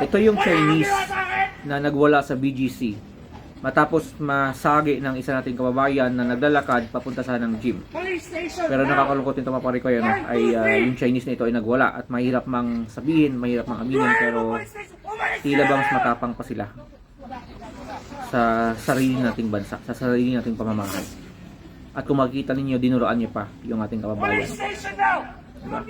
Ito yung Chinese na nagwala sa BGC matapos masagi ng isa nating kababayan na naglalakad papunta sa ng gym. Pero nakakalungkot nito mga pare ko yan, ay ah, yung Chinese na ito ay nagwala at mahirap mang sabihin, mahirap mang aminin pero tila bang matapang pa sila sa sarili nating bansa, sa sarili nating pamamahay. At kung makikita ninyo, dinuraan niya pa yung ating kababayan. Diba?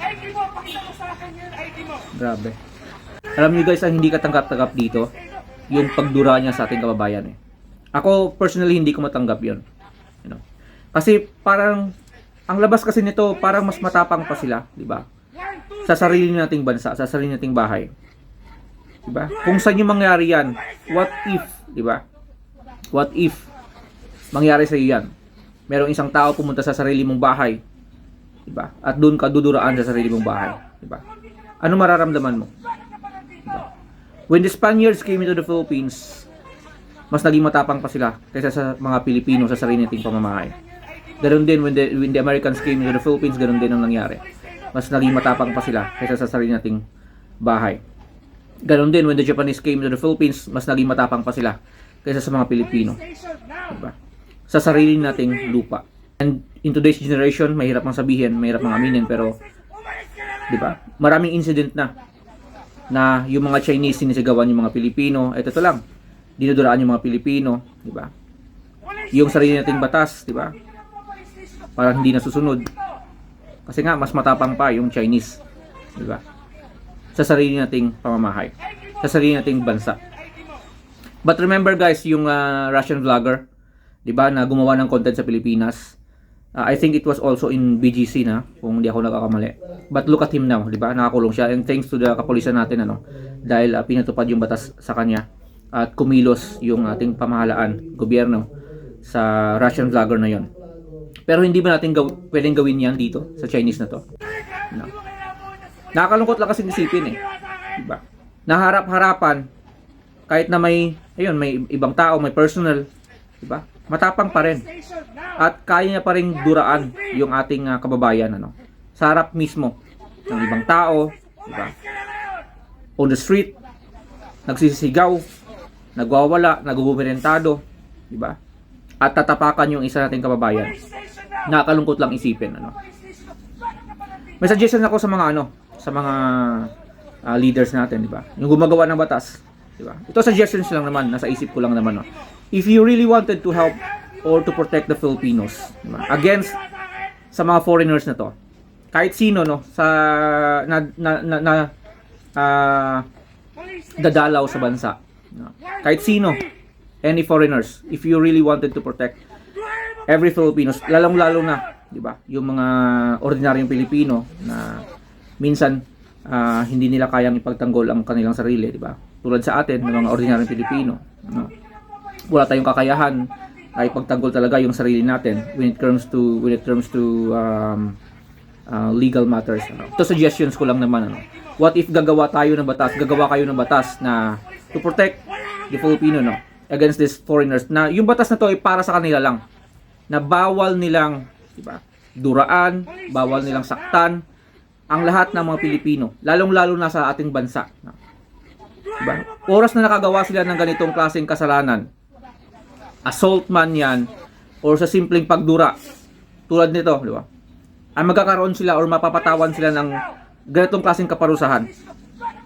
ID mo, pakita mo sa akin yun, ID mo. Grabe. Alam niyo guys, ang hindi katanggap-tanggap dito, yung pagdura niya sa ating kababayan eh. Ako personally hindi ko matanggap 'yon. You know. Kasi parang ang labas kasi nito parang mas matapang pa sila, 'di ba? Sa sarili nating bansa, sa sarili nating bahay. 'Di ba? Kung saan yung mangyari yan, what if, 'di ba? What if mangyari sa iyo yan? Merong isang tao pumunta sa sarili mong bahay, 'di ba? At doon ka duduraan sa sarili mong bahay, 'di ba? Ano mararamdaman mo? When the Spaniards came into the Philippines, mas naging matapang pa sila kaysa sa mga Pilipino sa sarili nating pamamahay. Ganon din when the, when the Americans came into the Philippines, ganon din ang nangyari. Mas naging matapang pa sila kaysa sa sarili nating bahay. Ganon din when the Japanese came into the Philippines, mas naging matapang pa sila kaysa sa mga Pilipino. Diba? Sa sarili nating lupa. And in today's generation, mahirap mang sabihin, mahirap mang aminin, pero di ba? Maraming incident na na yung mga Chinese sinisigawan yung mga Pilipino. Ito to lang. Dinuduraan yung mga Pilipino, di ba? Yung sarili nating batas, di ba? Parang hindi nasusunod. Kasi nga mas matapang pa yung Chinese, di ba? Sa sarili nating pamamahay, sa sarili nating bansa. But remember guys, yung ah, Russian vlogger, 'di ba, na gumawa ng content sa Pilipinas. ah, I think it was also in BGC na, kung hindi ako nagkakamali. But look at him now, 'di ba? Nakakulong siya and thanks to the kapulisan natin ano, dahil ah, pinatupad yung batas sa kanya at kumilos yung ating pamahalaan, gobyerno sa Russian vlogger na 'yon. Pero hindi ba natin gaw- pwedeng gawin 'yan dito sa Chinese na 'to? No. Nakakalungkot lang kasi isipin eh. Diba? Naharap-harapan, kahit na may, ayun, may ibang tao, may personal, diba? Matapang pa rin. At kaya niya pa rin duraan yung ating ah, kababayan, ano? Sa harap mismo ng ibang tao, diba? On the street, nagsisigaw, nagwawala, nagugumerentado, diba? At tatapakan yung isa nating kababayan. Nakakalungkot lang isipin, ano? May suggestion ako sa mga ano, sa mga ah, leaders natin, di ba? Yung gumagawa ng batas, di ba? Ito suggestions lang naman, nasa isip ko lang naman, no. If you really wanted to help or to protect the Filipinos, di ba? Against sa mga foreigners na to. Kahit sino, no, sa na na na, na station. dadalaw sa bansa. no? Kahit sino, any foreigners, if you really wanted to protect every Filipinos, lalong-lalo na, 'di ba? Yung mga ordinaryong Pilipino na minsan ah, hindi nila kayang ipagtanggol ang kanilang sarili, 'di ba? Tulad sa atin, ng mga ordinaryong Pilipino, no? Wala tayong kakayahan ay ipagtanggol talaga yung sarili natin when it comes to when it comes to um, uh, legal matters. Ano. Ito suggestions ko lang naman. Ano. What if gagawa tayo ng batas, gagawa kayo ng batas na to protect the Filipino no against these foreigners na yung batas na to ay para sa kanila lang na bawal nilang di ba duraan, bawal nilang saktan ang lahat ng mga Pilipino, lalong-lalo na sa ating bansa. Diba? Oras na nakagawa sila ng ganitong klaseng kasalanan, assault man yan, or sa simpleng pagdura, tulad nito, di ba? Ang magkakaroon sila or mapapatawan sila ng ganitong klaseng kaparusahan.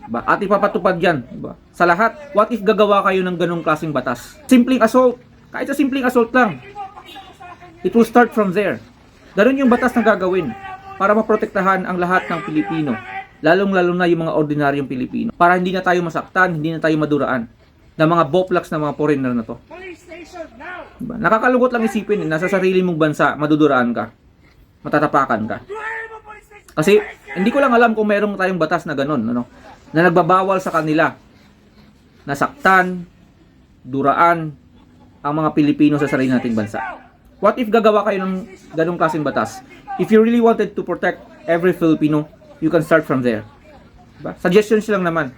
Diba? At ipapatupad yan. Diba? Sa lahat, what if gagawa kayo ng ganong klaseng batas? Simpleng assault. Kahit sa simpleng assault lang. It will start from there. Ganun yung batas na gagawin para maprotektahan ang lahat ng Pilipino. Lalong-lalo na yung mga ordinaryong Pilipino. Para hindi na tayo masaktan, hindi na tayo maduraan ng mga boplaks na mga foreigner na to. Diba? Nakakalungkot lang isipin, eh, nasa sarili mong bansa, maduduraan ka. Matatapakan ka. Kasi hindi ko lang alam kung meron tayong batas na ganun, ano, na nagbabawal sa kanila na saktan, duraan ang mga Pilipino sa sarili nating bansa. What if gagawa kayo ng ganung klaseng batas? If you really wanted to protect every Filipino, you can start from there. Diba? Suggestions lang naman.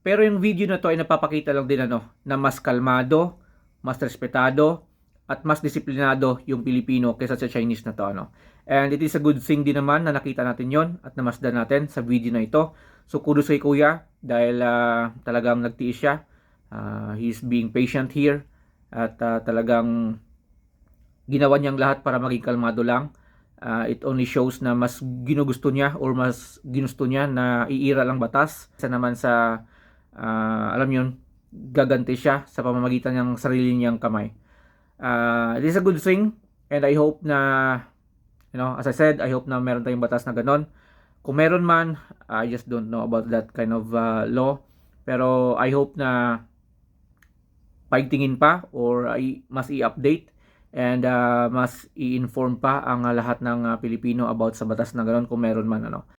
Pero yung video na to ay napapakita lang din ano, na mas kalmado, mas respetado, at mas disiplinado yung Pilipino kaysa sa Chinese na to ano. And it is a good thing din naman na nakita natin yon at namasdan natin sa video na ito. So kudos kay Kuya dahil ah, talagang nagtiis siya. Ah, he's being patient here at ah, talagang ginawa niyang lahat para maging kalmado lang. Ah, it only shows na mas ginugusto niya or mas ginusto niya na iira lang batas. Isa naman sa ah, alam yun, gaganti siya sa pamamagitan ng sarili niyang kamay. Uh, it is a good thing and I hope na you know, as I said, I hope na meron tayong batas na ganon. Kung meron man, I just don't know about that kind of uh, law. Pero I hope na paigtingin pa or ay, mas i-update and uh, mas i-inform pa ang uh, lahat ng uh, Pilipino about sa batas na ganon kung meron man ano.